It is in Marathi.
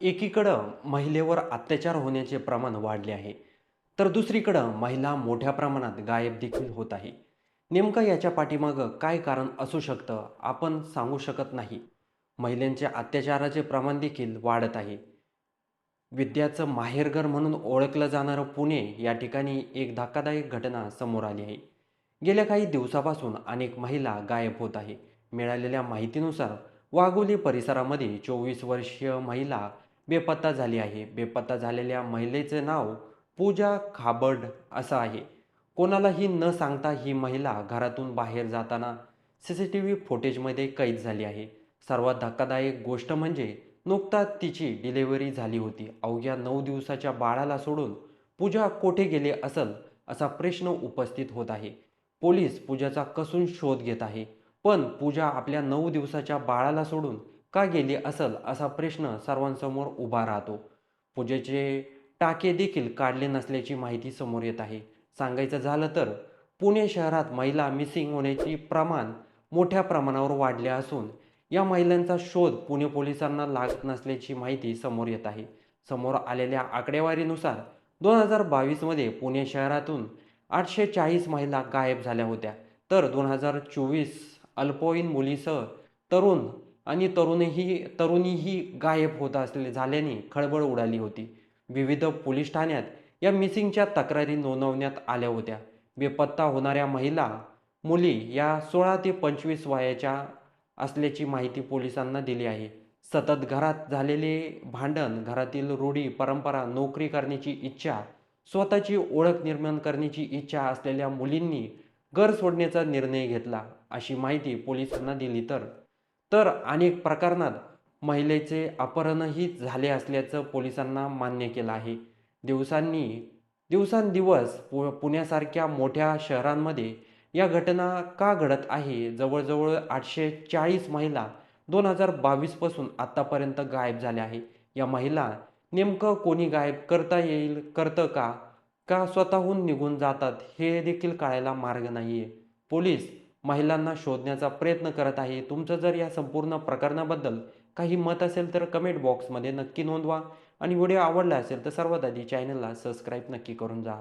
एकीकडं महिलेवर अत्याचार होण्याचे प्रमाण वाढले आहे तर दुसरीकडं महिला मोठ्या प्रमाणात गायब देखील होत आहे. नेमकं याच्या पाठीमागं काय कारण असू शकतं आपण सांगू शकत नाही. महिलांच्या अत्याचाराचे प्रमाण देखील वाढत आहे. विद्याचं माहेरघर म्हणून ओळखलं जाणारं पुणे या ठिकाणी एक धक्कादायक घटना समोर आली आहे. गेल्या काही दिवसापासून अनेक महिला गायब होत आहे. मिळालेल्या माहितीनुसार वाघोली परिसरामध्ये चोवीस वर्षीय महिला बेपत्ता झाली आहे. बेपत्ता झालेल्या महिलेचे नाव पूजा खाबड असं आहे. कोणालाही न सांगता ही महिला घरातून बाहेर जाताना सी सी टी व्ही फुटेजमध्ये कैद झाली आहे. सर्वात धक्कादायक गोष्ट म्हणजे नुकताच तिची डिलिव्हरी झाली होती. अवघ्या नऊ दिवसाच्या बाळाला सोडून पूजा कोठे गेले असल असा प्रश्न उपस्थित होत आहे. पोलीस पूजाचा कसून शोध घेत आहे. पण पूजा आपल्या नऊ दिवसाच्या बाळाला सोडून का गेली असल असा प्रश्न सर्वांसमोर उभा राहतो. पूजेचे टाके देखील काढले नसल्याची माहिती समोर येत आहे. सांगायचं झालं तर पुणे शहरात महिला मिसिंग होण्याचे प्रमाण मोठ्या प्रमाणावर वाढले असून या महिलांचा शोध पुणे पोलिसांना लागत नसल्याची माहिती समोर येत आहे. समोर आलेल्या आकडेवारीनुसार दोन हजार बावीसमध्ये पुणे शहरातून आठशे चाळीस महिला गायब झाल्या होत्या. तर दोन हजार चोवीस अल्पवयीन मुलीसह तरुण आणि तरुणही तरुणीही गायब होत असले झाल्याने खळबळ उडाली होती. विविध पोलीस ठाण्यात या मिसिंगच्या तक्रारी नोंदवण्यात आल्या होत्या. बेपत्ता होणाऱ्या महिला मुली या सोळा ते पंचवीस वयाच्या असल्याची माहिती पोलिसांना दिली आहे. सतत घरात झालेले भांडण घरातील रूढी परंपरा नोकरी करण्याची इच्छा स्वतःची ओळख निर्माण करण्याची इच्छा असलेल्या मुलींनी घर सोडण्याचा निर्णय घेतला अशी माहिती पोलिसांना दिली तर तर अनेक प्रकरणात महिलेचे अपहरणही झाले असल्याचं पोलिसांना मान्य केलं आहे. दिवसांनी दिवसांदिवस पु पुण्यासारख्या मोठ्या शहरांमध्ये या घटना का घडत आहे? जवळजवळ आठशे चाळीस महिला दोन हजार बावीसपासून आत्तापर्यंत गायब झाल्या आहे या महिला नेमकं कोणी गायब करता येईल करतं का? का स्वतःहून निघून जातात हे देखील कळायला मार्ग नाही आहे पोलीस महिलांना शोधण्याचा प्रयत्न करत आहे. तुमचं जर या संपूर्ण प्रकरणाबद्दल काही मत असेल तर कमेंट बॉक्समध्ये नक्की नोंदवा. आणि व्हिडिओ आवडला असेल तर सर्वात आधी चॅनलला सबस्क्राईब नक्की करून जा.